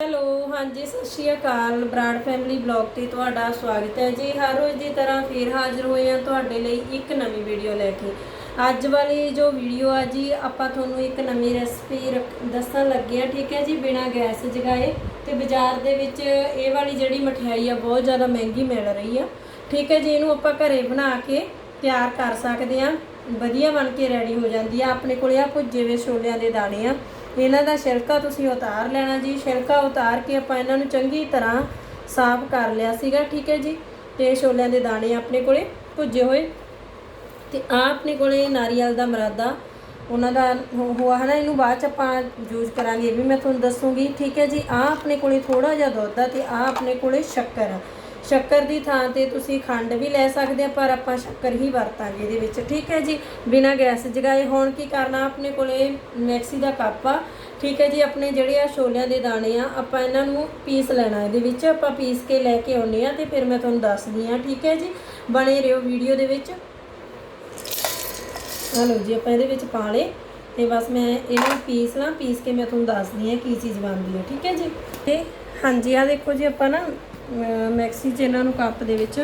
Hello, ਹਾਂਜੀ, ਸਤਿ ਸ਼੍ਰੀ ਅਕਾਲ। Brar family blog ਤੇ ਤੁਹਾਡਾ ਸਵਾਗਤ ਹੈ ਜੀ। ਹਰ ਰੋਜ਼ ਦੀ ਤਰ੍ਹਾਂ ਫੇਰ ਹਾਜ਼ਰ ਹੋਏ ਹਾਂ ਤੁਹਾਡੇ ਲਈ ਇੱਕ ਨਵੀਂ ਵੀਡੀਓ ਲੈ ਕੇ। ਅੱਜ ਵਾਲੀ ਜੋ ਵੀਡੀਓ ਆ ਜੀ, ਆਪਾਂ ਤੁਹਾਨੂੰ ਇੱਕ ਨਵੀਂ ਰੈਸਪੀ ਦੱਸਣ ਲੱਗੇ ਆ ਠੀਕ ਹੈ ਜੀ, ਬਿਨਾ ਗੈਸ ਜਗਾਏ। ਤੇ ਬਾਜ਼ਾਰ ਦੇ ਵਿੱਚ ਇਹ ਵਾਲੀ ਜਿਹੜੀ ਮਠਿਆਈ ਆ, ਬਹੁਤ ਜ਼ਿਆਦਾ ਮਹਿੰਗੀ ਮਿਲ ਰਹੀ ਆ। ਠੀਕ ਹੈ ਜੀ, ਇਹਨੂੰ ਆਪਾਂ ਘਰੇ ਬਣਾ ਕੇ ਤਿਆਰ ਕਰ ਸਕਦੇ ਆ ਵਧੀਆ ਬਣ ਕੇ ਰੈਡੀ ਹੋ ਜਾਂਦੀ ਆ। ਆਪਣੇ ਕੋਲੇ ਆ ਭੁੱਜੇ ਹੋਏ ਛੋਲਿਆਂ ਦੇ ਦਾਣੇ ਆ। ਇਹਨਾਂ ਦਾ ਛਿਲਕਾ ਤੁਸੀਂ ਉਤਾਰ ਲੈਣਾ ਜੀ। ਛਿਲਕਾ ਉਤਾਰ ਕੇ ਆਪਾਂ ਇਹਨਾਂ ਨੂੰ ਚੰਗੀ ਤਰ੍ਹਾਂ ਸਾਫ਼ ਕਰ ਲਿਆ ਸੀਗਾ, ਠੀਕ ਹੈ ਜੀ? ਤੇ ਛੋਲਿਆਂ ਦੇ ਦਾਣੇ ਆਪਣੇ ਕੋਲੇ ਭੁੱਜੇ ਹੋਏ। ਤੇ ਆ ਆਪਣੇ ਕੋਲੇ ਨਾਰੀਅਲ ਦਾ ਮਰਾਦਾ। ਉਹਨਾਂ ਦਾ ਹੋ- ਹੋਆ ਹੈ ਨਾ ਇਹਨੂੰ ਬਾਅਦ ਚ ਆਪਾਂ ਯੂਜ਼ ਕਰਾਂਗੇ, ਇਹ ਵੀ ਮੈਂ ਤੁਹਾਨੂੰ ਦੱਸੂਗੀ, ਠੀਕ ਹੈ ਜੀ? ਆ ਆਪਣੇ ਕੋਲੇ ਥੋੜਾ ਜਿਹਾ ਦੁੱਧ ਆ ਤੇ ਆ ਆਪਣੇ ਕੋਲੇ ਸ਼ੱਕਰ। ਆ ਸ਼ੱਕਰ ਦੀ ਥਾਂ ਤੇ ਤੁਸੀਂ ਖੰਡ ਵੀ ਲੈ ਸਕਦੇ ਆ, ਪਰ ਆਪਾਂ ਸ਼ੱਕਰ ਹੀ ਵਰਤਾਂਗੇ ਇਹਦੇ ਵਿੱਚ। ਠੀਕ ਹੈ ਜੀ? ਬਿਨਾ ਗੈਸ ਜਗਾਏ। ਹੋਣ ਕੀ ਕਰਨਾ? ਆਪਣੇ ਕੋਲੇ ਮੈਕਸੀ ਦਾ ਕੱਪ ਆ। ਠੀਕ ਹੈ ਜੀ? ਆਪਣੇ ਜਿਹੜੇ ਆ ਛੋਲਿਆਂ ਦੇ ਦਾਣੇ ਆ, ਆਪਾਂ ਇਹਨਾਂ ਨੂੰ ਪੀਸ ਲੈਣਾ ਇਹਦੇ ਵਿੱਚ। ਆਪਾਂ ਪੀਸ ਕੇ ਲੈ ਕੇ ਆਉਨੇ ਆ ਤੇ ਫਿਰ ਮੈਂ ਤੁਹਾਨੂੰ ਦੱਸਦੀ ਆ ਠੀਕ ਹੈ ਜੀ? ਬਣੇ ਰਹੋ ਵੀਡੀਓ ਦੇ ਵਿੱਚ। ਆ ਲਓ ਜੀ, ਆਪਾਂ ਇਹਦੇ ਵਿੱਚ ਪਾ ਲਏ। ਤੇ ਬਸ ਮੈਂ ਇਹਨੂੰ ਪੀਸ ਲਾਂ। ਪੀਸ ਕੇ ਮੈਂ ਤੁਹਾਨੂੰ ਦੱਸਦੀ ਆ ਕੀ ਚੀਜ਼ ਬਣਦੀ ਹੈ। ਠੀਕ ਹੈ ਜੀ? ਤੇ ਹਾਂਜੀ ਆ ਦੇਖੋ ਜੀ, ਆਪਾਂ ਨਾ ਮੈਕਸੀ ਚ ਇਹਨਾਂ ਨੂੰ ਕੱਪ ਦੇ ਵਿੱਚ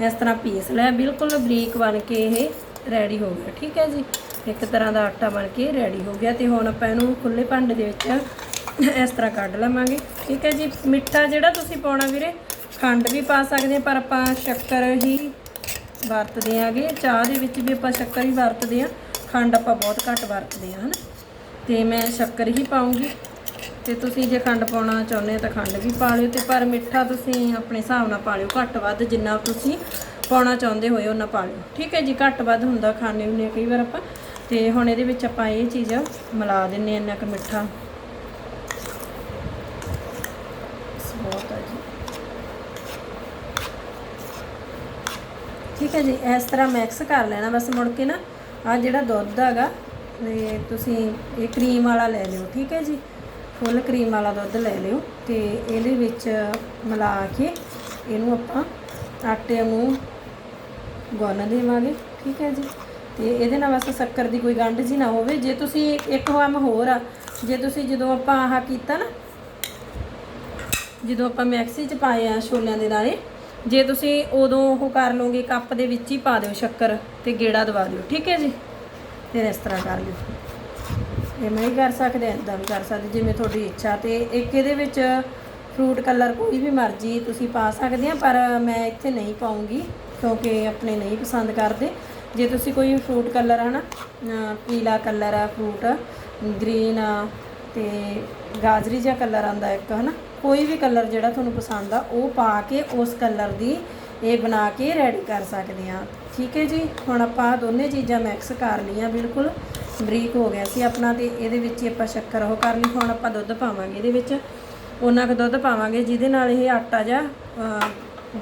ਇਸ ਤਰ੍ਹਾਂ ਪੀਸ ਲਿਆ। ਬਿਲਕੁਲ ਬਰੀਕ ਬਣ ਕੇ ਇਹ ਰੈਡੀ ਹੋ ਗਿਆ, ਠੀਕ ਹੈ ਜੀ? ਇੱਕ ਤਰ੍ਹਾਂ ਦਾ ਆਟਾ ਬਣ ਕੇ ਰੈਡੀ ਹੋ ਗਿਆ ਤੇ ਹੁਣ ਆਪਾਂ ਇਹਨੂੰ ਖੁੱਲੇ ਭਾਂਡੇ ਦੇ ਵਿੱਚ ਇਸ ਤਰ੍ਹਾਂ ਕੱਢ ਲਵਾਂਗੇ, ਠੀਕ ਹੈ ਜੀ? ਮਿੱਠਾ ਜਿਹੜਾ ਤੁਸੀਂ ਪਾਉਣਾ ਵੀਰੇ, ਖੰਡ ਵੀ ਪਾ ਸਕਦੇ ਆ ਪਰ ਆਪਾਂ ਸ਼ੱਕਰ ਹੀ ਵਰਤਦੇ ਆਗੇ ਚਾਹ ਦੇ ਵਿੱਚ ਵੀ ਆਪਾਂ ਸ਼ੱਕਰ ਹੀ ਵਰਤਦੇ ਆ ਖੰਡ ਆਪਾਂ ਬਹੁਤ ਘੱਟ ਵਰਤਦੇ ਆ ਹਨਾ? ਤੇ ਮੈਂ ਸ਼ੱਕਰ ਹੀ ਪਾਉਂਗੀ ਤੇ ਤੁਸੀਂ ਜੇ ਖੰਡ ਪਾਉਣਾ ਚਾਹੁੰਦੇ ਹੋ ਤਾਂ ਖੰਡ ਵੀ ਪਾ ਲਿਓ ਤੇ ਪਰ ਮਿੱਠਾ ਤੁਸੀਂ ਆਪਣੇ ਹਿਸਾਬ ਨਾਲ ਪਾ ਲਿਓ, ਘੱਟ ਵੱਧ ਜਿੰਨਾ ਤੁਸੀਂ ਪਾਉਣਾ ਚਾਹੁੰਦੇ ਹੋਏ ਉਹਨਾਂ ਪਾ ਲਿਓ। ਠੀਕ ਹੈ ਜੀ, ਘੱਟ ਵੱਧ ਹੁੰਦਾ ਖਾਣੇ ਹੁੰਦੇ ਆ ਕਈ ਵਾਰ ਆਪਾਂ। ਤੇ ਹੁਣ ਇਹਦੇ ਵਿੱਚ ਆਪਾਂ ਇਹ ਚੀਜ਼ ਮਿਲਾ ਦਿੰਨੇ ਆ ਇੰਨਾ ਕੁ ਮਿੱਠਾ। ਬਹੁਤ ਆ ਜੀ। ਠੀਕ ਹੈ ਜੀ, ਇਸ ਤਰ੍ਹਾਂ ਮਿਕਸ ਕਰ ਲੈਣਾ। ਬਸ ਮੁੜ ਕੇ ਨਾ ਆ ਜਿਹੜਾ ਦੁੱਧ ਹੈਗਾ, ਤੇ ਤੁਸੀਂ ਇਹ ਕਰੀਮ ਵਾਲਾ ਲੈ ਲਿਓ। ਠੀਕ ਹੈ ਜੀ। ਫੁੱਲ ਕਰੀਮ ਵਾਲਾ ਦੁੱਧ ਲੈ ਲਿਓ ਤੇ ਇਹਦੇ ਵਿੱਚ ਮਿਲਾ ਕੇ ਇਹਨੂੰ ਆਪਾਂ ਆਟੇ ਨੂੰ ਗੁੰਨ ਦੇਵਾਂਗੇ, ਠੀਕ ਹੈ ਜੀ? ਤੇ ਇਹਦੇ ਨਾਲ ਬਸ ਸ਼ੱਕਰ ਦੀ ਕੋਈ ਗੰਢ ਜੀ ਨਾ ਹੋਵੇ। ਜੇ ਤੁਸੀਂ ਇੱਕ ਕੰਮ ਹੋਰ ਆ, ਜੇ ਤੁਸੀਂ ਜਦੋਂ ਆਪਾਂ ਆਹ ਕੀਤਾ ਨਾ, ਜਦੋਂ ਆਪਾਂ ਮਿਕਸੀ 'ਚ ਪਾਏ ਆ ਛੋਲਿਆਂ ਦੇ ਦਾਣੇ ਜੇ ਤੁਸੀਂ ਉਦੋਂ ਉਹ ਕਰ ਲਓਗੇ, ਕੱਪ ਦੇ ਵਿੱਚ ਹੀ ਪਾ ਦਿਓ ਸ਼ੱਕਰ ਤੇ ਗੇੜਾ ਦਵਾ ਦਿਓ, ਠੀਕ ਹੈ ਜੀ? ਫਿਰ ਇਸ ਤਰ੍ਹਾਂ ਕਰ ਲਿਓ। ਇਵੇਂ ਮੈਂ ਹੀ ਕਰ ਸਕਦੇ ਇਦਾਂ ਵੀ ਕਰ ਸਕਦੇ ਜਿਵੇਂ ਤੁਹਾਡੀ ਇੱਛਾ ਤੇ ਇੱਕ ਇਹਦੇ ਵਿੱਚ ਫਰੂਟ ਕਲਰ ਕੋਈ ਵੀ ਮਰਜ਼ੀ ਤੁਸੀਂ ਪਾ ਸਕਦੇ ਆ, ਪਰ ਮੈਂ ਇੱਥੇ ਨਹੀਂ ਪਾਉਂਗੀ, ਕਿਉਂਕਿ ਆਪਣੇ ਨਹੀਂ ਪਸੰਦ ਕਰਦੇ। ਜੇ ਤੁਸੀਂ ਕੋਈ ਫਰੂਟ ਕਲਰ ਹੈ ਨਾ ਪੀਲਾ ਕਲਰ ਆ ਫਰੂਟ ਗ੍ਰੀਨ ਆ ਤੇ ਗਾਜਰੀ ਜਿਹਾ ਕਲਰ ਆਂਦਾ ਇੱਕ, ਹਨਾ? ਕੋਈ ਵੀ ਕਲਰ ਜਿਹੜਾ ਤੁਹਾਨੂੰ ਪਸੰਦ ਆ, ਉਹ ਪਾ ਕੇ ਉਸ ਕਲਰ ਦੀ ਇਹ ਬਣਾ ਕੇ ਰੈਡੀ ਕਰ ਸਕਦੇ ਆ। ਠੀਕ ਹੈ ਜੀ? ਹੁਣ ਆਪਾਂ ਦੋਨੇ ਚੀਜ਼ਾਂ ਮਿਕਸ ਕਰ ਲਈਆਂ, ਬਿਲਕੁਲ। ਬਰੀਕ ਹੋ ਗਿਆ ਸੀ ਆਪਣਾ ਤੇ ਇਹਦੇ ਵਿੱਚ ਹੀ ਆਪਾਂ ਸ਼ੱਕਰ ਉਹ ਕਰ ਲਈ, ਹੁਣ ਆਪਾਂ ਦੁੱਧ ਪਾਵਾਂਗੇ ਇਹਦੇ ਵਿੱਚ। ਉਹਨਾਂ ਕੁ ਦੁੱਧ ਪਾਵਾਂਗੇ, ਜਿਹਦੇ ਨਾਲ ਇਹ ਆਟਾ ਜਿਹਾ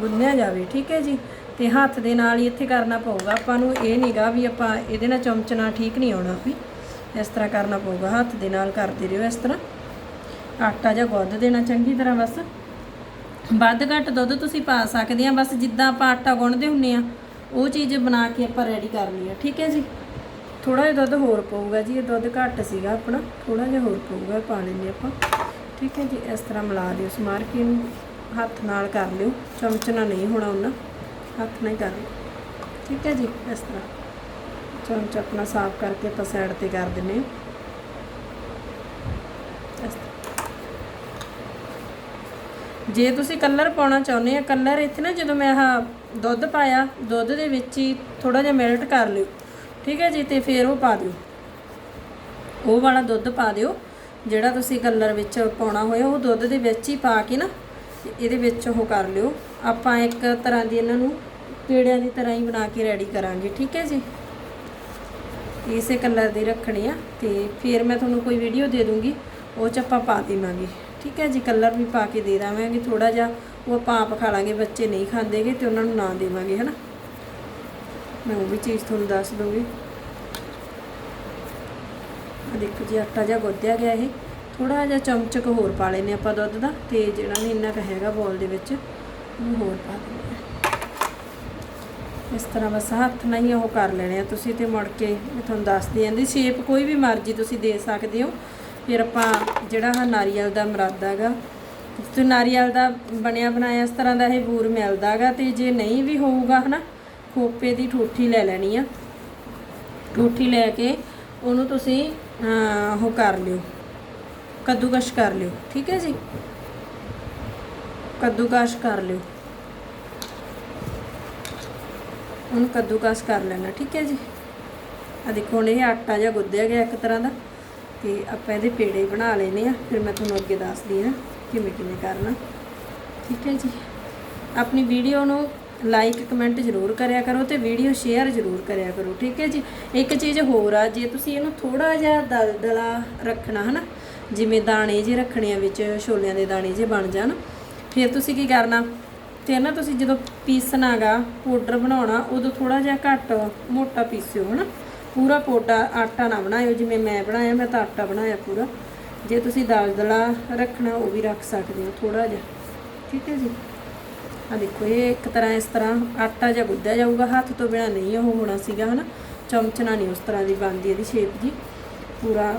ਗੁੰਨਿਆ ਜਾਵੇ, ਠੀਕ ਹੈ ਜੀ? ਤੇ ਹੱਥ ਦੇ ਨਾਲ ਹੀ ਇੱਥੇ ਕਰਨਾ ਪਊਗਾ ਆਪਾਂ ਨੂੰ, ਇਹ ਨਹੀਂਗਾ ਵੀ ਆਪਾਂ ਇਹਦੇ ਨਾਲ ਚਮਚ ਨਾਲ ਠੀਕ ਨਹੀਂ ਆਉਣਾ ਵੀ। ਇਸ ਤਰ੍ਹਾਂ ਕਰਨਾ ਪਊਗਾ, ਹੱਥ ਦੇ ਨਾਲ ਕਰਦੇ ਰਹੋ ਇਸ ਤਰ੍ਹਾਂ। ਆਟਾ ਜਾਂ ਗੁੰਦ ਦੇਣਾ ਚੰਗੀ ਤਰ੍ਹਾਂ ਬਸ। ਵੱਧ ਘੱਟ ਦੁੱਧ ਤੁਸੀਂ ਪਾ ਸਕਦੇ ਆ, ਬਸ ਜਿੱਦਾਂ ਆਪਾਂ ਆਟਾ ਗੁੰਨਦੇ ਹੁੰਨੇ ਆ, ਉਹ ਚੀਜ਼ ਬਣਾ ਕੇ ਆਪਾਂ ਰੈਡੀ ਕਰ ਲਈ ਆ, ਠੀਕ ਹੈ ਜੀ? ਥੋੜਾ ਜਿਹਾ ਦੁੱਧ ਹੋਰ ਪਊਗਾ ਜੀ, ਇਹ ਦੁੱਧ ਘੱਟ ਸੀਗਾ ਆਪਣਾ ਥੋੜਾ ਜਿਹਾ ਹੋਰ ਪਊਗਾ ਇਹ ਪਾ ਲੈਂਦੇ ਆਪਾਂ। ਠੀਕ ਹੈ ਜੀ, ਇਸ ਤਰ੍ਹਾਂ ਮਿਲਾ ਦਿਓ ਸਮਾਰ ਕੇ ਇਹਨੂੰ ਹੱਥ ਨਾਲ ਕਰ ਲਿਓ, ਚਮਚ ਨਾਲ ਨਹੀਂ ਹੋਣਾ ਉਹਨਾਂ, ਹੱਥ ਨਾਲ ਹੀ ਕਰ ਲਿਓ। ਠੀਕ ਹੈ ਜੀ, ਇਸ ਤਰ੍ਹਾਂ। ਚਮਚ ਆਪਣਾ ਸਾਫ਼ ਕਰਕੇ ਆਪਾਂ ਸਾਈਡ ਤੇ ਕਰ ਦਿੰਨੇ ਹਾਂ। ਇਸ ਤਰ੍ਹਾਂ। ਜੇ ਤੁਸੀਂ ਕਲਰ ਪਾਉਣਾ ਚਾਹੁੰਦੇ ਆ ਕਲਰ ਇੱਥੇ ਨਾ ਜਦੋਂ ਮੈਂ ਆਹ ਦੁੱਧ ਪਾਇਆ, ਦੁੱਧ ਦੇ ਵਿੱਚ ਹੀ ਥੋੜਾ ਜਿਹਾ ਮੈਲਟ ਕਰ ਲਿਓ। ਠੀਕ ਹੈ ਜੀ, ਤੇ ਫਿਰ ਉਹ ਪਾ ਦਿਓ। ਉਹ ਵਾਲਾ ਦੁੱਧ ਪਾ ਦਿਓ, ਜਿਹੜਾ ਤੁਸੀਂ ਕਲਰ ਵਿੱਚ ਪਾਉਣਾ ਹੋਇਆ, ਉਹ ਦੁੱਧ ਦੇ ਵਿੱਚ ਹੀ ਪਾ ਕੇ ਨਾ ਇਹਦੇ ਵਿੱਚ ਉਹ ਕਰ ਲਿਓ। ਆਪਾਂ ਇੱਕ ਤਰ੍ਹਾਂ ਦੀ ਇਹਨਾਂ ਨੂੰ ਪੇੜਿਆਂ ਦੀ ਤਰ੍ਹਾਂ ਹੀ ਬਣਾ ਕੇ ਰੈਡੀ ਕਰਾਂਗੇ, ਠੀਕ ਹੈ ਜੀ। ਇਸੇ ਕਲਰ ਦੀ ਰੱਖਣੀ ਆ, ਤੇ ਫਿਰ ਮੈਂ ਤੁਹਾਨੂੰ ਕੋਈ ਵੀਡੀਓ ਦੇ ਦੂੰਗੀ, ਉਹ ਚ ਆਪਾਂ ਪਾ ਦੇਵਾਂਗੇ, ਠੀਕ ਹੈ ਜੀ। ਕਲਰ ਵੀ ਪਾ ਕੇ ਦੇ ਦਾਂਗੇ ਥੋੜਾ ਜਿਹਾ, ਉਹ ਆਪਾਂ ਆਪ ਖਾ ਲਾਂਗੇ, ਬੱਚੇ ਨਹੀਂ ਖਾਂਦੇਗੇ, ਤੇ ਉਹਨਾਂ ਨੂੰ ਨਾ ਦੇਵਾਂਗੇ, ਹਨਾ। ਮੈਂ ਉਹ ਵੀ ਚੀਜ਼ ਤੁਹਾਨੂੰ ਦੱਸ ਦੂੰਗੀ ਆ ਦੇਖੋ ਜੀ, ਆਟਾ ਜਿਹਾ ਗੁੱਧਿਆ ਗਿਆ ਇਹ। ਥੋੜਾ ਜਿਹਾ ਚਮਚਕ ਹੋਰ ਪਾ ਲੈਨੇ ਆਪਾਂ ਦੁੱਧ ਦਾ। ਤੇ ਜਿਹੜਾ ਵੀ ਇੰਨਾ ਕੁ ਹੈਗਾ ਬੋਲ ਦੇ ਵਿੱਚ ਉਹ ਹੋਰ ਪਾ ਦਿੰਦੇ ਹਾਂ। ਇਸ ਤਰ੍ਹਾਂ ਬਸ ਹੱਥ ਨਾਲ ਹੀ ਉਹ ਕਰ ਲੈਣੇ ਆ ਤੁਸੀਂ ਤੇ ਮੁੜ ਕੇ ਮੈਂ ਤੁਹਾਨੂੰ ਦੱਸਦੀ ਜਾਂਦੀ। ਸ਼ੇਪ ਕੋਈ ਵੀ ਮਰਜ਼ੀ ਤੁਸੀਂ ਦੇ ਸਕਦੇ ਹੋ। ਫਿਰ ਆਪਾਂ ਜਿਹੜਾ ਆਹ ਨਾਰੀਅਲ ਦਾ ਮਰਾਦਾ ਹੈਗਾ, ਤੇ ਨਾਰੀਅਲ ਦਾ ਬਣਿਆ ਬਣਾਇਆ ਇਸ ਤਰ੍ਹਾਂ ਦਾ ਇਹ ਬੂਰ ਮਿਲਦਾਗਾ ਤੇ ਜੇ ਨਹੀਂ ਵੀ ਹੋਊਗਾ ਹਨਾ ਖੋਪੇ ਦੀ ਠੂਠੀ ਲੈ ਲੈਣੀ ਆ। ਠੂਠੀ ਲੈ ਕੇ ਉਹਨੂੰ ਤੁਸੀਂ ਉਹ ਕਰ ਲਿਓ। ਕੱਦੂਕਸ਼ ਕਰ ਲਿਓ, ਠੀਕ ਹੈ ਜੀ? ਕੱਦੂਕਸ਼ ਕਰ ਲਿਓ। ਉਹਨੂੰ ਕੱਦੂਕਸ਼ ਕਰ ਲੈਣਾ, ਠੀਕ ਹੈ ਜੀ? ਆ ਦੇਖੋ, ਹੁਣ ਇਹ ਆਟਾ ਜਿਹਾ ਗੁੱਦਿਆ ਗਿਆ ਇੱਕ ਤਰ੍ਹਾਂ ਦਾ, ਤੇ ਆਪਾਂ ਇਹਦੇ ਪੇੜੇ ਬਣਾ ਲੈਨੇ ਆ। ਫਿਰ ਮੈਂ ਤੁਹਾਨੂੰ ਅੱਗੇ ਦੱਸਦੀ ਹਾਂ ਕਿਵੇਂ ਕਿਵੇਂ ਕਰਨਾ। ਠੀਕ ਹੈ ਜੀ? ਆਪਣੀ ਵੀਡੀਓ ਨੂੰ ਲਾਈਕ ਕਮੈਂਟ ਜ਼ਰੂਰ ਕਰਿਆ ਕਰੋ ਤੇ ਵੀਡੀਓ ਸ਼ੇਅਰ ਜ਼ਰੂਰ ਕਰਿਆ ਕਰੋ, ਠੀਕ ਹੈ ਜੀ? ਇੱਕ ਚੀਜ਼ ਹੋਰ ਆ, ਜੇ ਤੁਸੀਂ ਇਹਨੂੰ ਥੋੜਾ ਜਿਹਾ ਦਲਦਲਾ ਰੱਖਣਾ, ਹਨਾ? ਜਿਵੇਂ ਦਾਣੇ ਜੇ ਰੱਖਣੇ ਆ ਵਿੱਚ, ਛੋਲਿਆਂ ਦੇ ਦਾਣੇ ਜੇ ਬਣ ਜਾਣ, ਫਿਰ ਤੁਸੀਂ ਕੀ ਕਰਨਾ? ਤੇ ਨਾ ਤੁਸੀਂ ਜਦੋਂ ਪੀਸਣਾਗਾ ਪਾਊਡਰ ਬਣਾਉਣਾ, ਉਦੋਂ ਥੋੜਾ ਜਿਹਾ ਘੱਟ ਮੋਟਾ ਪੀਸਿਓ, ਹਨਾ? ਪੂਰਾ ਪੋਟਾ ਆਟਾ ਨਾ ਬਣਾਇਓ, ਜਿਵੇਂ ਮੈਂ ਬਣਾਇਆ, ਮੈਂ ਤਾਂ ਆਟਾ ਬਣਾਇਆ ਪੂਰਾ। ਜੇ ਤੁਸੀਂ ਦਲਦਲਾ ਰੱਖਣਾ, ਉਹ ਵੀ ਰੱਖ ਸਕਦੇ ਹੋ ਥੋੜਾ ਜਿਹਾ, ਠੀਕ ਹੈ ਜੀ? ਆ ਦੇਖੋ, ਇਹ ਇੱਕ ਤਰ੍ਹਾਂ ਇਸ ਤਰ੍ਹਾਂ ਆਟਾ ਜਿਹਾ ਗੁੱਦਿਆ ਜਾਊਗਾ, ਹੱਥ ਤੋਂ ਬਿਨਾ ਨਹੀਂ ਉਹ ਹੋਣਾ ਸੀਗਾ, ਹਨਾ? ਚਮਚਣਾ ਨਹੀਂ ਉਸ ਤਰ੍ਹਾਂ ਦੀ ਬਣਦੀ ਇਹਦੀ ਸ਼ੇਪ ਜੀ। ਪੂਰਾ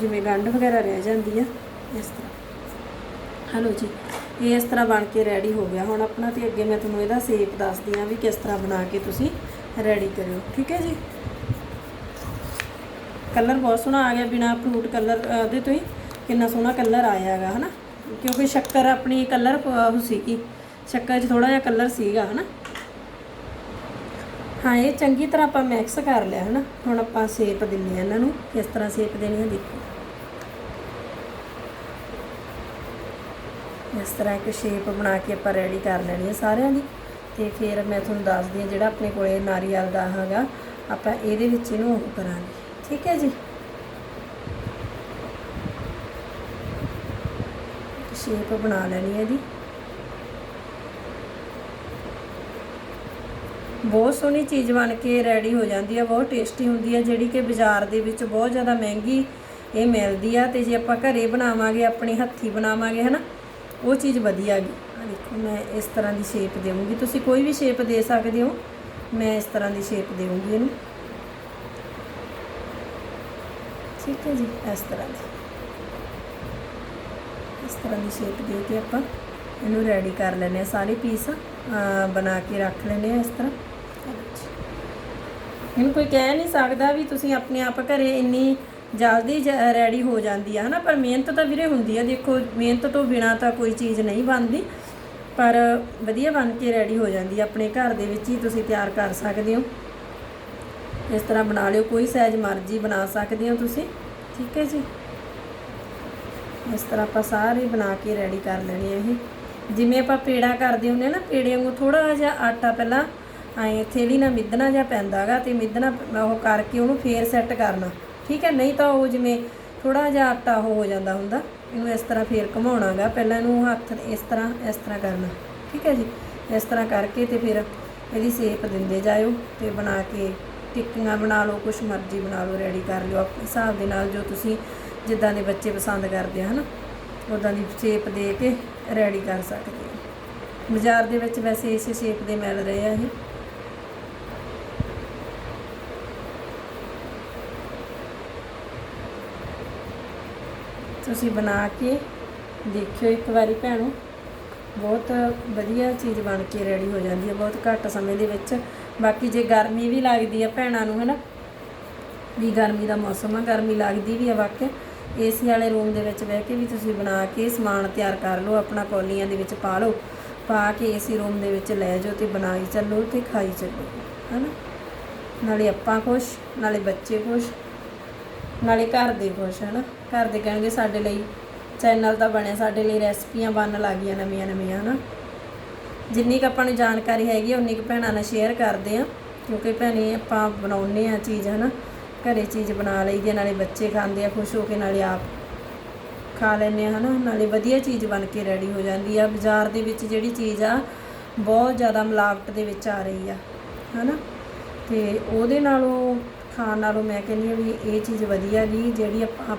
ਜਿਵੇਂ ਗੰਢ ਵਗੈਰਾ ਰਹਿ ਜਾਂਦੀ ਆ, ਇਸ ਤਰ੍ਹਾਂ। ਹਲੋ ਜੀ, ਇਹ ਇਸ ਤਰ੍ਹਾਂ ਬਣ ਕੇ ਰੈਡੀ ਹੋ ਗਿਆ। ਹੁਣ ਆਪਣਾ ਤੇ ਅੱਗੇ ਮੈਂ ਤੁਹਾਨੂੰ ਇਹਦਾ ਸ਼ੇਪ ਦੱਸਦੀ ਆ ਵੀ ਕਿਸ ਤਰ੍ਹਾਂ ਬਣਾ ਕੇ ਤੁਸੀਂ ਰੈਡੀ ਕਰਿਓ, ਠੀਕ ਹੈ ਜੀ? ਕਲਰ ਬਹੁਤ ਸੋਹਣਾ ਆ ਗਿਆ ਬਿਨਾ ਫਰੂਟ ਕਲਰ ਦੇ ਤੋਂ ਹੀ ਕਿੰਨਾ ਸੋਹਣਾ ਕਲਰ ਆਇਆ ਹੈਗਾ, ਹਨਾ? ਕਿਉਂਕਿ ਸ਼ੱਕਰ ਆਪਣੀ ਕਲਰ ਉਹ ਸੀਗੀ। ਸ਼ੱਕਰ 'ਚ ਥੋੜਾ ਜਿਹਾ ਕਲਰ ਸੀਗਾ, ਹਨਾ? ਹਾਂ, ਇਹ ਚੰਗੀ ਤਰ੍ਹਾਂ ਆਪਾਂ ਮਿਕਸ ਕਰ ਲਿਆ, ਹਨਾ? ਹੁਣ ਆਪਾਂ ਸ਼ੇਪ ਦਿੰਨੇ ਆ ਇਹਨਾਂ ਨੂੰ ਕਿਸ ਤਰ੍ਹਾਂ ਸ਼ੇਪ ਦੇਣੀ ਹੈ, ਦੇਖੋ। ਇਸ ਤਰ੍ਹਾਂ ਇੱਕ ਸ਼ੇਪ ਬਣਾ ਕੇ ਆਪਾਂ ਰੈਡੀ ਕਰ ਲੈਣੀ ਹੈ ਸਾਰਿਆਂ ਦੀ। ਤੇ ਫਿਰ ਮੈਂ ਤੁਹਾਨੂੰ ਦੱਸਦੀ ਹਾਂ ਜਿਹੜਾ ਆਪਣੇ ਕੋਲੇ ਨਾਰੀਅਲ ਦਾ ਹੈਗਾ, ਆਪਾਂ ਇਹਦੇ ਵਿੱਚ ਇਹਨੂੰ ਉਹ ਕਰਾਂਗੇ। ਠੀਕ ਹੈ ਜੀ? ਸ਼ੇਪ ਬਣਾ ਲੈਣੀ ਹੈ ਇਹਦੀ। ਬਹੁਤ ਸੋਹਣੀ ਚੀਜ਼ ਬਣ ਕੇ ਰੈਡੀ ਹੋ ਜਾਂਦੀ ਹੈ ਬਹੁਤ ਟੇਸਟੀ ਹੁੰਦੀ ਹੈ ਜਿਹੜੀ ਕਿ ਬਾਜ਼ਾਰ ਦੇ ਵਿੱਚ ਬਹੁਤ ਜ਼ਿਆਦਾ ਮਹਿੰਗੀ ਇਹ ਮਿਲਦੀ ਆ ਤੇ ਜੇ ਆਪਾਂ ਘਰੇ ਬਣਾਵਾਂਗੇ, ਆਪਣੇ ਹੱਥੀ ਬਣਾਵਾਂਗੇ, ਹਨਾ, ਉਹ ਚੀਜ਼ ਵਧੀਆ ਗੀ ਆ ਦੇਖੋ, ਮੈਂ ਇਸ ਤਰ੍ਹਾਂ ਦੀ ਸ਼ੇਪ ਦੇਵਾਂਗੀ। ਤੁਸੀਂ ਕੋਈ ਵੀ ਸ਼ੇਪ ਦੇ ਸਕਦੇ ਹੋ, ਮੈਂ ਇਸ ਤਰ੍ਹਾਂ ਦੀ ਸ਼ੇਪ ਦੇਵਾਂਗੀ ਇਹਨੂੰ। ਠੀਕ ਹੈ ਜੀ, ਇਸ ਤਰ੍ਹਾਂ ਦੀ। ਇਸ ਤਰ੍ਹਾਂ ਦੀ ਸ਼ੇਪ ਦੇ ਕੇ ਆਪਾਂ ਇਹਨੂੰ ਰੈਡੀ ਕਰ ਲੈਨੇ ਆ ਸਾਰੇ ਪੀਸ ਬਣਾ ਕੇ ਰੱਖ ਲੈਨੇ ਆ ਇਸ ਤਰ੍ਹਾਂ। ਇਹਨੂੰ ਕੋਈ ਕਹਿ ਨਹੀਂ ਸਕਦਾ ਵੀ ਤੁਸੀਂ ਆਪਣੇ ਆਪ ਘਰੇ ਇੰਨੀ ਜਲਦੀ ਰੈਡੀ ਹੋ ਜਾਂਦੀ ਆ, ਹਨਾ? ਪਰ ਮਿਹਨਤ ਤਾਂ ਵੀਰੇ ਹੁੰਦੀ ਆ। ਦੇਖੋ, ਮਿਹਨਤ ਤੋਂ ਬਿਨਾ ਤਾਂ ਕੋਈ ਚੀਜ਼ ਨਹੀਂ ਬਣਦੀ। ਪਰ ਵਧੀਆ ਬਣ ਕੇ ਰੈਡੀ ਹੋ ਜਾਂਦੀ ਆ, ਆਪਣੇ ਘਰ ਦੇ ਵਿੱਚ ਹੀ ਤੁਸੀਂ ਤਿਆਰ ਕਰ ਸਕਦੇ ਹੋ। ਇਸ ਤਰ੍ਹਾਂ ਬਣਾ ਲਿਓ, ਕੋਈ ਸਾਈਜ਼ ਮਰਜ਼ੀ ਬਣਾ ਸਕਦੇ ਹੋ ਤੁਸੀਂ। ਠੀਕ ਹੈ ਜੀ? ਇਸ ਤਰ੍ਹਾਂ ਆਪਾਂ ਸਾਰੇ ਬਣਾ ਕੇ ਰੈਡੀ ਕਰ ਲੈਣੇ ਆ ਇਹ। ਜਿਵੇਂ ਆਪਾਂ ਪੇੜਾ ਕਰਦੇ ਹੁੰਦੇ ਆ ਨਾ, ਪੇੜੇ ਵਾਂਗੂ ਥੋੜਾ ਜਿਹਾ ਆਟਾ ਪਹਿਲਾਂ ਐਂ ਥੇਲੀ ਨਾਲ ਮਿੱਧਣਾ ਜਿਹਾ ਪੈਂਦਾਗਾ ਤੇ ਮਿੱਧਣਾ ਉਹ ਕਰਕੇ ਉਹਨੂੰ ਫੇਰ ਸੈੱਟ ਕਰਨਾ। ਠੀਕ ਹੈ, ਨਹੀਂ ਤਾਂ ਉਹ ਜਿਵੇਂ ਥੋੜਾ ਜਿਹਾ ਆਟਾ ਉਹ ਹੋ ਜਾਂਦਾ ਹੁੰਦਾ, ਇਹਨੂੰ ਇਸ ਤਰ੍ਹਾਂ ਫੇਰ ਘੁਮਾਉਣਾਗਾ। ਪਹਿਲਾਂ ਇਹਨੂੰ ਹੱਥ ਇਸ ਤਰ੍ਹਾਂ ਇਸ ਤਰ੍ਹਾਂ ਕਰਨਾ। ਠੀਕ ਹੈ ਜੀ? ਇਸ ਤਰ੍ਹਾਂ ਕਰਕੇ ਤੇ ਫਿਰ ਇਹਦੀ ਸ਼ੇਪ ਦਿੰਦੇ ਜਾਇਓ ਤੇ ਬਣਾ ਕੇ ਟਿੱਕੀਆਂ ਬਣਾ ਲਓ, ਕੁਛ ਮਰਜ਼ੀ ਬਣਾ ਲਓ ਰੈਡੀ ਕਰ ਲਿਓ। ਆਪਣੇ ਹਿਸਾਬ ਦੇ ਨਾਲ ਜੋ ਤੁਸੀਂ ਜਿੱਦਾਂ ਦੇ ਬੱਚੇ ਪਸੰਦ ਕਰਦੇ ਆ, ਹਨਾ? ਉਦਾਂ ਦੀ ਸ਼ੇਪ ਦੇ ਕੇ ਰੈਡੀ ਕਰ ਸਕਦੇ ਹੋ। ਬਾਜ਼ਾਰ ਦੇ ਵਿੱਚ ਵੈਸੇ ਇਸੇ ਸ਼ੇਪ ਦੇ ਮਿਲ ਰਹੇ ਆ ਇਹ। ਤੁਸੀਂ ਬਣਾ ਕੇ ਦੇਖਿਓ ਇੱਕ ਵਾਰੀ ਭੈਣੋ। ਬਹੁਤ ਵਧੀਆ ਚੀਜ਼ ਬਣ ਕੇ ਰੈਡੀ ਹੋ ਜਾਂਦੀ ਹੈ, ਬਹੁਤ ਘੱਟ ਸਮੇਂ ਦੇ ਵਿੱਚ। ਬਾਕੀ ਜੇ ਗਰਮੀ ਵੀ ਲੱਗਦੀ ਆ ਭੈਣਾਂ ਨੂੰ, ਹੈਨਾ? ਵੀ ਗਰਮੀ ਦਾ ਮੌਸਮ ਆ, ਗਰਮੀ ਲੱਗਦੀ ਵੀ ਆ ਵਾਕਿਆ ਏਸੀ ਵਾਲੇ ਰੂਮ ਦੇ ਵਿੱਚ ਬਹਿ ਕੇ ਵੀ ਤੁਸੀਂ ਬਣਾ ਕੇ ਸਮਾਨ ਤਿਆਰ ਕਰ ਲਓ, ਆਪਣਾ ਕੌਲੀਆਂ ਦੇ ਵਿੱਚ ਪਾ ਲਓ। ਪਾ ਕੇ ਏਸੀ ਰੂਮ ਦੇ ਵਿੱਚ ਲੈ ਜਾਓ ਤੇ ਬਣਾਈ ਚੱਲੋ ਤੇ ਖਾਈ ਚੱਲੋ, ਹੈਨਾ? ਨਾਲੇ ਆਪਾਂ ਖੁਸ਼, ਨਾਲੇ ਬੱਚੇ ਖੁਸ਼। ਨਾਲੇ ਘਰ ਦੇ ਖੁਸ਼ ਹੈਨਾ। ਘਰ ਦੇ ਕਹਿਣਗੇ ਸਾਡੇ ਲਈ ਚੈਨਲ ਤਾਂ ਬਣਿਆ, ਸਾਡੇ ਲਈ ਰੈਸਪੀਆਂ ਬਣਨ ਲੱਗ ਗਈਆਂ ਨਵੀਆਂ ਨਵੀਆਂ, ਹਨਾ। ਜਿੰਨੀ ਕੁ ਆਪਾਂ ਨੂੰ ਜਾਣਕਾਰੀ ਹੈਗੀ ਉਨੀ ਕੁ ਭੈਣਾਂ ਨਾਲ ਸ਼ੇਅਰ ਕਰਦੇ ਆ। ਕਿਉਂਕਿ ਭੈਣੇ, ਆਪਾਂ ਬਣਾਉਨੇ ਆ ਚੀਜ਼, ਹਨਾ। ਘਰੇ ਚੀਜ਼ ਬਣਾ ਲਈਦੀ ਆ, ਨਾਲੇ ਬੱਚੇ ਖਾਂਦੇ ਆ, ਖੁਸ਼ ਹੋ ਕੇ ਨਾਲੇ ਆਪ ਖਾ ਲੈਂਦੇ ਆ, ਹਨਾ। ਨਾਲੇ ਵਧੀਆ ਚੀਜ਼ ਬਣ ਕੇ ਰੈਡੀ ਹੋ ਜਾਂਦੀ ਆ। ਬਾਜ਼ਾਰ ਦੇ ਵਿੱਚ ਜਿਹੜੀ ਚੀਜ਼ ਆ, ਬਹੁਤ ਜ਼ਿਆਦਾ ਮਿਲਾਵਟ ਦੇ ਵਿੱਚ ਆ ਰਹੀ ਆ, ਹਨਾ। ਤੇ ਉਹਦੇ ਨਾਲੋਂ ਖਾਣ ਨਾਲੋਂ ਮੈਂ ਕਹਿੰਦੀ ਆ ਵੀ ਇਹ ਚੀਜ਼ ਵਧੀਆ ਗਈ ਜਿਹੜੀ ਆਪਾਂ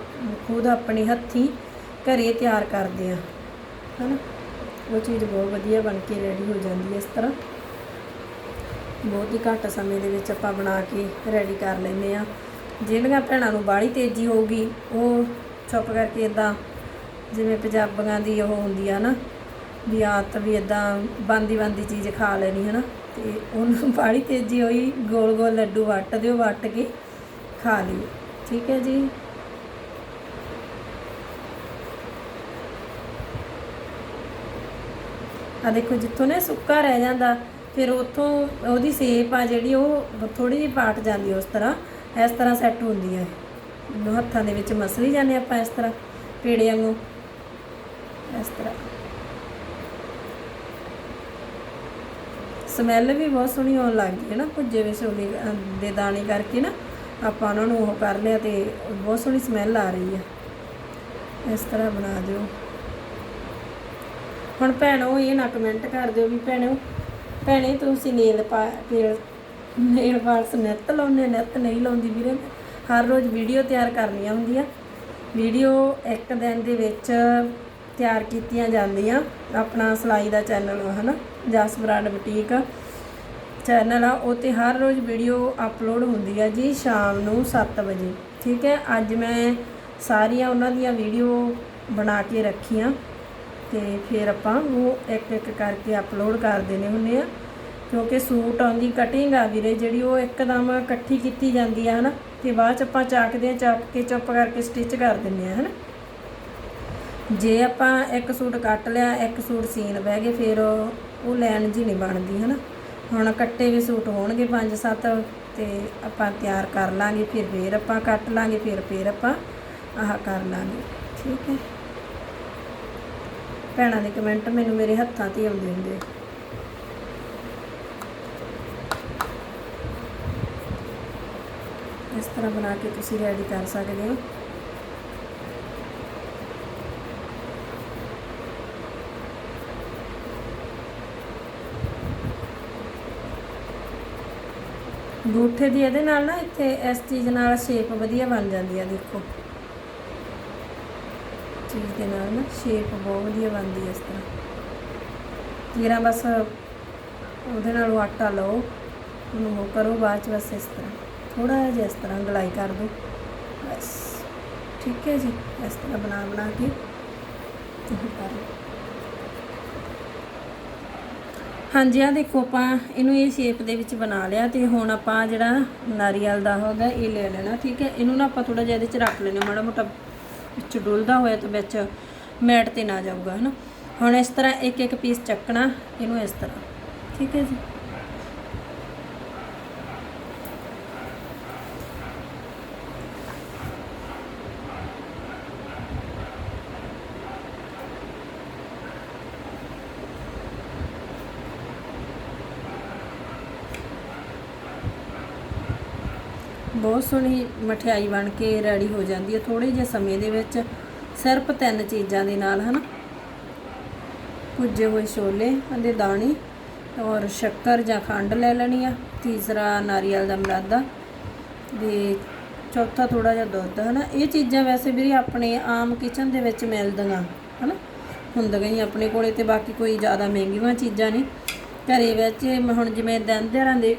ਖੁਦ ਆਪਣੇ ਹੱਥੀਂ ਘਰੇ ਤਿਆਰ ਕਰਦੇ ਆ ਹਨਾ? ਉਹ ਚੀਜ਼ ਬਹੁਤ ਵਧੀਆ ਬਣ ਕੇ ਰੈਡੀ ਹੋ ਜਾਂਦੀ ਹੈ ਇਸ ਤਰ੍ਹਾਂ। ਬਹੁਤ ਹੀ ਘੱਟ ਸਮੇਂ ਦੇ ਵਿੱਚ ਆਪਾਂ ਬਣਾ ਕੇ ਰੈਡੀ ਕਰ ਲੈਂਦੇ ਆ ਜਿਹੜੀਆਂ ਭੈਣਾਂ ਨੂੰ ਬਾਹਲੀ ਤੇਜ਼ੀ ਹੋਊਗੀ, ਉਹ ਚੁੱਪ ਕਰਕੇ ਇਦਾਂ ਜਿਵੇਂ ਪੰਜਾਬੀਆਂ ਦੀ ਉਹ ਹੁੰਦੀ ਆ ਨਾ, ਵੀ ਆਦਤ ਵੀ ਇਦਾਂ ਬੰਦੀ ਬੰਦੀ ਚੀਜ਼ ਖਾ ਲੈਣੀ, ਹਨਾ? ਤੇ ਉਹਨੂੰ ਬਾੜੀ ਤੇਜ਼ੀ ਹੋਈ, ਗੋਲ ਗੋਲ ਲੱਡੂ ਵੱਟ ਦਿਓ, ਵੱਟ ਕੇ ਖਾ ਲਈ ਠੀਕ ਹੈ ਜੀ? ਆ ਦੇਖੋ, ਜਿੱਥੋਂ ਨੇ ਸੁੱਕਾ ਰਹਿ ਜਾਂਦਾ, ਫਿਰ ਉੱਥੋਂ ਉਹਦੀ ਸੇਪ ਆ ਜਿਹੜੀ, ਉਹ ਥੋੜੀ ਜਿਹੀ ਪਾਟ ਜਾਂਦੀ ਉਸ ਤਰ੍ਹਾਂ। ਇਸ ਤਰ੍ਹਾਂ ਸੈੱਟ ਹੁੰਦੀ ਹੈ ਇਹਨੂੰ ਹੱਥਾਂ ਦੇ ਵਿੱਚ ਮਸਲੀ ਜਾਂਦੇ ਆਪਾਂ ਇਸ ਤਰ੍ਹਾਂ ਪੇੜੇ ਵਾਂਗੂ। ਇਸ ਤਰ੍ਹਾਂ। ਸਮੈਲ ਵੀ ਬਹੁਤ ਸੋਹਣੀ ਆਉਣ ਲੱਗ ਗਈ ਹੈ ਨਾ ਭੁੱਜੇ ਵੇ ਛੋਲੇ ਦੇ ਦਾਣੇ ਕਰਕੇ ਨਾ, ਆਪਾਂ ਉਹਨਾਂ ਨੂੰ ਉਹ ਕਰ ਲਿਆ ਤੇ ਬਹੁਤ ਸੋਹਣੀ ਸਮੈਲ ਆ ਰਹੀ ਹੈ। ਇਸ ਤਰ੍ਹਾਂ ਬਣਾ ਦਿਓ। ਹੁਣ ਭੈਣੋ, ਇਹ ਨਾ ਕਮੈਂਟ ਕਰ ਦਿਓ ਵੀ ਭੈਣੋ, ਭੈਣੇ ਤੁਸੀਂ ਨੇਲ ਪਾ ਨੇਲ ਪਾਲਸ ਨੈਤ ਲਾਉਂਦੇ ਨੈਤ ਨਹੀਂ ਲਾਉਂਦੀ ਵੀਰੇ ਹਰ ਰੋਜ਼ ਵੀਡੀਓ ਤਿਆਰ ਕਰਨੀਆਂ ਹੁੰਦੀਆਂ। ਵੀਡੀਓ ਇੱਕ ਦਿਨ ਦੇ ਵਿੱਚ ਤਿਆਰ ਕੀਤੀਆਂ ਜਾਂਦੀਆਂ, ਆਪਣਾ ਸਿਲਾਈ ਦਾ ਚੈਨਲ ਹੈ ਹਨਾ? ਜਸ ਬ੍ਰਾਂਡ ਬੁਟੀਕ ਚੈਨਲ ਆ ਉਹ ਤੇ ਹਰ ਰੋਜ਼ ਵੀਡੀਓ ਅਪਲੋਡ ਹੁੰਦੀ ਆ ਜੀ ਸ਼ਾਮ ਨੂੰ 7 ਵਜੇ, ਠੀਕ ਹੈ? ਅੱਜ ਮੈਂ ਸਾਰੀਆਂ ਉਹਨਾਂ ਦੀਆਂ ਵੀਡੀਓ ਬਣਾ ਕੇ ਰੱਖੀਆਂ ਤੇ ਫਿਰ ਆਪਾਂ ਉਹ ਇੱਕ ਇੱਕ ਕਰਕੇ ਅਪਲੋਡ ਕਰ ਦੇਣੇ ਹੁੰਦੇ ਆ, ਕਿਉਂਕਿ ਸੂਟ ਆਉਂਦੀ ਕਟਿੰਗ ਆ ਵੀਰੇ, ਜਿਹੜੀ ਉਹ ਇੱਕਦਮ ਇਕੱਠੀ ਕੀਤੀ ਜਾਂਦੀ ਆ, ਹਨਾ? ਤੇ ਬਾਅਦ ਚ ਆਪਾਂ ਚੱਕਦੇ ਆ, ਚੱਕ ਕੇ ਚੁੱਪ ਕਰਕੇ ਸਟਿਚ ਕਰ ਦਿੰਦੇ ਆ, ਹਨਾ? ਜੇ ਆਪਾਂ ਇੱਕ ਸੂਟ ਕੱਟ ਲਿਆ, ਇੱਕ ਸੂਟ ਸੀਨ ਬਹਿ ਗਏ, ਫਿਰ ਉਹ ਲੈਣ ਜੀ ਨਹੀਂ ਬਣਦੀ, ਹਨਾ? ਹੁਣ ਕੱਟੇ ਵੀ ਸੂਟ ਹੋਣਗੇ 5-7 ਤੇ ਆਪਾਂ ਤਿਆਰ ਕਰ ਲਾਂਗੇ, ਫਿਰ ਫੇਰ ਆਪਾਂ ਕੱਟ ਲਾਂਗੇ, ਫਿਰ ਫੇਰ ਆਪਾਂ ਆਹ ਕਰ ਲਾਂਗੇ, ਠੀਕ ਹੈ? ਭੈਣਾਂ ਦੇ ਕਮੈਂਟ ਮੈਨੂੰ ਮੇਰੇ ਹੱਥਾਂ ਤੇ ਹੀ ਆਉਂਦੇ ਹੁੰਦੇ ਇਸ ਤਰ੍ਹਾਂ ਬਣਾ ਕੇ ਤੁਸੀਂ ਰੈਡੀ ਕਰ ਸਕਦੇ ਹੋ। ਗੂਠੇ ਦੀ ਇਹਦੇ ਨਾਲ ਨਾ ਇੱਥੇ ਇਸ ਚੀਜ਼ ਨਾਲ ਸ਼ੇਪ ਵਧੀਆ ਬਣ ਜਾਂਦੀ ਆ, ਦੇਖੋ। ਚੀਜ਼ ਦੇ ਨਾਲ ਨਾ ਸ਼ੇਪ ਬਹੁਤ ਵਧੀਆ ਬਣਦੀ ਇਸ ਤਰ੍ਹਾਂ। ਜਿਹੜਾ ਬਸ ਉਹਦੇ ਨਾਲ ਆਟਾ ਲਓ, ਉਹਨੂੰ ਉਹ ਕਰੋ ਬਾਅਦ ਚ ਬਸ ਇਸ ਤਰ੍ਹਾਂ। ਥੋੜਾ ਜਿਹਾ ਇਸ ਤਰ੍ਹਾਂ ਗਲਾਈ ਕਰ ਦਿਓ। ਬਸ। ਠੀਕ ਹੈ ਜੀ, ਇਸ ਤਰ੍ਹਾਂ ਬਣਾ ਬਣਾ ਕੇ ਉਹ ਕਰ ਲਓ। ਹਾਂਜੀ ਆ ਦੇਖੋ ਆਪਾਂ ਇਹਨੂੰ ਇਹ ਸ਼ੇਪ ਦੇ ਵਿੱਚ ਬਣਾ ਲਿਆ ਤੇ ਹੁਣ ਆਪਾਂ ਜਿਹੜਾ ਨਾਰੀਅਲ ਦਾ ਹੋਗਾ ਇਹ ਲੈ ਲੈਣਾ, ਠੀਕ ਹੈ? ਇਹਨੂੰ ਨਾ ਆਪਾਂ ਥੋੜਾ ਜਿਹਾ ਇਹਦੇ ਚ ਰੱਖ ਲੈਣਾ ਮਾੜਾ ਮੋਟਾ ਵਿੱਚ ਡੁੱਲਦਾ ਹੋਇਆ ਤੇ ਵਿੱਚ ਮੈਟ ਤੇ ਨਾ ਜਾਊਗਾ, ਹਨਾ? ਹੁਣ ਇਸ ਤਰ੍ਹਾਂ ਇੱਕ ਇੱਕ ਪੀਸ ਚੱਕਣਾ, ਇਹਨੂੰ ਇਸ ਤਰ੍ਹਾਂ, ਠੀਕ ਹੈ ਜੀ? ਬਹੁਤ ਸੋਹਣੀ ਮਠਿਆਈ ਬਣ ਕੇ ਰੈਡੀ ਹੋ ਜਾਂਦੀ ਹੈ ਥੋੜੇ ਜਿਹੇ ਸਮੇਂ ਦੇ ਵਿੱਚ। ਸਿਰਫ ਤਿੰਨ ਚੀਜ਼ਾਂ ਦੇ ਨਾਲ, ਹਨਾ? ਭੁੱਜੇ ਹੋਏ ਛੋਲੇ ਅਤੇ ਦਾਣੇ ਔਰ ਸ਼ੱਕਰ ਜਾਂ ਖੰਡ ਲੈ ਲੈਣੀ ਆ। ਤੀਸਰਾ ਨਾਰੀਅਲ ਦਾ ਮਰਾਦਾ ਤੇ ਚੌਥਾ ਥੋੜਾ ਜਿਹਾ ਦੁੱਧ, ਹਨਾ? ਇਹ ਚੀਜ਼ਾਂ ਵੈਸੇ ਵੀ ਆਪਣੇ ਆਮ ਕਿਚਨ ਦੇ ਵਿੱਚ ਮਿਲਦੀਆਂ, ਹਨਾ? ਹੁੰਦੀਆਂ ਹੀ ਆਪਣੇ ਕੋਲੇ ਤੇ ਬਾਕੀ ਕੋਈ ਜ਼ਿਆਦਾ ਮਹਿੰਗੀਆਂ ਚੀਜ਼ਾਂ ਨਹੀਂ। ਘਰੇ ਵਿੱਚ ਹੁਣ ਜਿਵੇਂ ਦਿਨ ਦਿਹਾੜਾਂ ਦੇ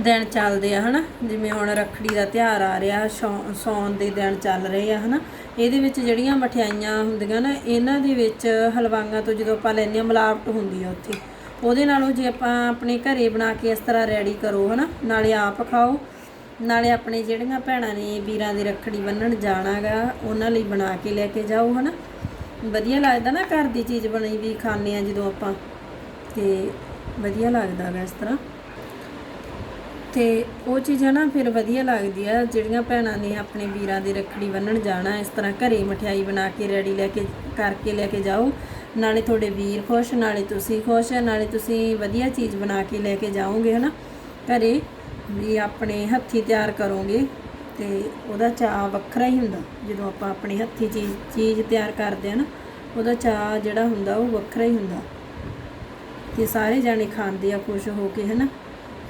ਦਿਨ ਚੱਲਦੇ ਆ, ਹਨਾ? ਜਿਵੇਂ ਹੁਣ ਰੱਖੜੀ ਦਾ ਤਿਉਹਾਰ ਆ ਰਿਹਾ, ਸੌ- ਸਾਉਣ ਦੇ ਦਿਨ ਚੱਲ ਰਹੇ ਆ, ਹਨਾ? ਇਹਦੇ ਵਿੱਚ ਜਿਹੜੀਆਂ ਮਠਿਆਈਆਂ ਹੁੰਦੀਆਂ ਨਾ, ਇਹਨਾਂ ਦੇ ਵਿੱਚ ਹਲਵਾਈਆਂ ਤੋਂ ਜਦੋਂ ਆਪਾਂ ਲੈਂਦੇ ਆ ਮਿਲਾਵਟ ਹੁੰਦੀ ਆ ਉੱਥੇ। ਉਹਦੇ ਨਾਲੋਂ ਜੇ ਆਪਾਂ ਆਪਣੇ ਘਰੇ ਬਣਾ ਕੇ ਇਸ ਤਰ੍ਹਾਂ ਰੈਡੀ ਕਰੋ, ਹਨਾ? ਨਾਲੇ ਆਪ ਖਾਓ। ਨਾਲੇ ਆਪਣੇ ਜਿਹੜੀਆਂ ਭੈਣਾਂ ਨੇ ਵੀਰਾਂ ਦੀ ਰੱਖੜੀ ਬੰਨਣ ਜਾਣਾਗਾ ਉਹਨਾਂ ਲਈ ਬਣਾ ਕੇ ਲੈ ਕੇ ਜਾਓ, ਹਨਾ? ਵਧੀਆ ਲੱਗਦਾ ਨਾ ਘਰ ਦੀ ਚੀਜ਼ ਬਣੀ ਵੀ ਖਾਂਦੇ ਆ ਜਦੋਂ ਆਪਾਂ। ਤੇ ਵਧੀਆ ਲੱਗਦਾ ਗਾ ਇਸ ਤਰ੍ਹਾਂ। ਤੇ ਉਹ ਚੀਜ਼ ਹੈ ਨਾ ਫਿਰ ਵਧੀਆ ਲੱਗਦੀ ਆ ਜਿਹੜੀਆਂ ਭੈਣਾਂ ਨੇ ਆਪਣੇ ਵੀਰਾਂ ਦੀ ਰੱਖੜੀ ਬੰਨਣ ਜਾਣਾ, ਇਸ ਤਰ੍ਹਾਂ ਘਰੇ ਮਠਿਆਈ ਬਣਾ ਕੇ, ਰੈਡੀ ਲੈ ਕੇ, ਕਰਕੇ ਲੈ ਕੇ ਜਾਓ। ਨਾਲੇ ਤੁਹਾਡੇ ਵੀਰ ਖੁਸ਼, ਨਾਲੇ ਤੁਸੀਂ ਖੁਸ਼, ਨਾਲੇ ਤੁਸੀਂ ਵਧੀਆ ਚੀਜ਼ ਬਣਾ ਕੇ ਲੈ ਕੇ ਜਾਓਗੇ, ਹਨਾ? ਘਰੇ ਵੀ ਆਪਣੇ ਹੱਥੀ ਤਿਆਰ ਕਰੋਗੇ ਤੇ ਉਹਦਾ ਚਾਅ ਵੱਖਰਾ ਹੀ ਹੁੰਦਾ। ਜਦੋਂ ਆਪਾਂ ਆਪਣੇ ਹੱਥੀ ਚੀਜ਼ ਚੀਜ਼ ਤਿਆਰ ਕਰਦੇ ਆ ਨਾ, ਉਹਦਾ ਚਾਅ ਜਿਹੜਾ ਹੁੰਦਾ ਉਹ ਵੱਖਰਾ ਹੀ ਹੁੰਦਾ। ਤੇ ਸਾਰੇ ਜਾਣੇ ਖਾਂਦੇ ਆ, ਖੁਸ਼ ਹੋ ਕੇ, ਹਨਾ?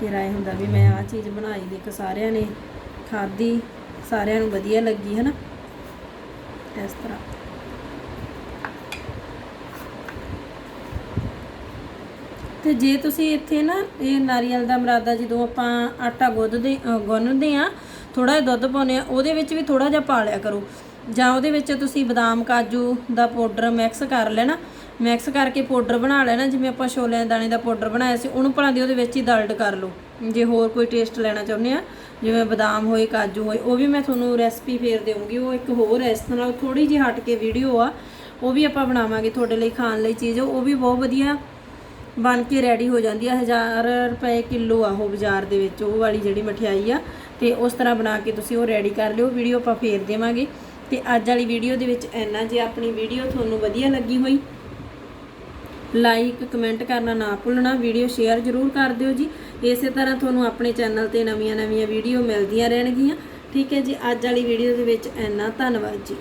ਫਿਰ ਆਏ ਹੁੰਦਾ ਵੀ ਮੈਂ ਆਹ ਚੀਜ਼ ਬਣਾਈ ਦੇਖ ਸਾਰਿਆਂ ਨੇ ਖਾਧੀ, ਸਾਰਿਆਂ ਨੂੰ ਵਧੀਆ ਲੱਗੀ, ਹਨਾ? ਇਸ ਤਰ੍ਹਾਂ। ਤੇ ਜੇ ਤੁਸੀਂ ਇੱਥੇ ਨਾ, ਇਹ ਨਾਰੀਅਲ ਦਾ ਮਰਾਦਾ ਜਦੋਂ ਆਪਾਂ ਆਟਾ ਗੁੱਧਦੇ ਗੁੰਨਦੇ ਆ ਥੋੜਾ ਜਿਹਾ ਦੁੱਧ ਪਾਉਂਦੇ ਆ ਉਹਦੇ ਵਿੱਚ ਵੀ ਥੋੜਾ ਜਿਹਾ ਪਾ ਲਿਆ ਕਰੋ। ਜਾਂ ਉਹਦੇ ਵਿੱਚ ਤੁਸੀਂ ਬਦਾਮ, ਕਾਜੂ ਦਾ ਪਾਊਡਰ ਮਿਕਸ ਕਰ ਲੈਣਾ। ਮਿਕਸ ਕਰਕੇ ਪਾਊਡਰ ਬਣਾ ਲੈਣਾ ਜਿਵੇਂ ਆਪਾਂ ਛੋਲਿਆਂ ਦੇ ਦਾਣੇ ਦਾ ਪਾਊਡਰ ਬਣਾਇਆ ਸੀ, ਉਹਨੂੰ ਭਲਾਂ ਦੀ ਉਹਦੇ ਵਿੱਚ ਹੀ ਦਲਡ ਕਰ ਲਓ। ਜੇ ਹੋਰ ਕੋਈ ਟੇਸਟ ਲੈਣਾ ਚਾਹੁੰਦੇ ਆ, ਜਿਵੇਂ ਬਦਾਮ ਹੋਏ, ਕਾਜੂ ਹੋਏ, ਉਹ ਵੀ ਮੈਂ ਤੁਹਾਨੂੰ ਰੈਸਪੀ ਫੇਰ ਦੇਵਾਂਗੀ। ਉਹ ਇੱਕ ਹੋਰ ਇਸ ਤਰ੍ਹਾਂ ਥੋੜੀ ਜਿਹੀ ਹਟ ਕੇ ਵੀਡੀਓ ਆ, ਉਹ ਵੀ ਆਪਾਂ ਬਣਾਵਾਂਗੇ ਤੁਹਾਡੇ ਲਈ, ਖਾਣ ਲਈ ਚੀਜ਼। ਉਹ ਵੀ ਬਹੁਤ ਵਧੀਆ ਬਣ ਕੇ ਰੈਡੀ ਹੋ ਜਾਂਦੀ ਆ। 1000 ਰੁਪਏ ਕਿਲੋ ਆ ਉਹ ਬਾਜ਼ਾਰ ਦੇ ਵਿੱਚ, ਉਹ ਵਾਲੀ ਜਿਹੜੀ ਮਠਿਆਈ ਆ। ਤੇ ਉਸ ਤਰ੍ਹਾਂ ਬਣਾ ਕੇ ਤੁਸੀਂ ਉਹ ਰੈਡੀ ਕਰ ਲਿਓ। ਵੀਡੀਓ ਆਪਾਂ ਫੇਰ ਦੇਵਾਂਗੇ। ਤੇ ਅੱਜ ਵਾਲੀ ਵੀਡੀਓ ਦੇ ਵਿੱਚ ਇੰਨਾ ਜੇ ਆਪਣੀ ਵੀਡੀਓ ਤੁਹਾਨੂੰ ਵਧੀਆ ਲੱਗੀ ਹੋਈ ਲਾਈਕ ਕਮੈਂਟ ਕਰਨਾ ਨਾ ਭੁੱਲਣਾ ਵੀਡੀਓ ਸ਼ੇਅਰ ਜ਼ਰੂਰ ਕਰ ਦਿਓ ਜੀ। ਇਸੇ ਤਰ੍ਹਾਂ ਤੁਹਾਨੂੰ ਆਪਣੇ ਚੈਨਲ ਤੇ ਨਵੀਆਂ-ਨਵੀਆਂ ਵੀਡੀਓ ਮਿਲਦੀਆਂ ਰਹਿਣਗੀਆਂ। ਠੀਕ ਹੈ ਜੀ, ਅੱਜ ਵਾਲੀ ਵੀਡੀਓ ਦੇ ਵਿੱਚ ਇੰਨਾ, ਧੰਨਵਾਦ ਜੀ।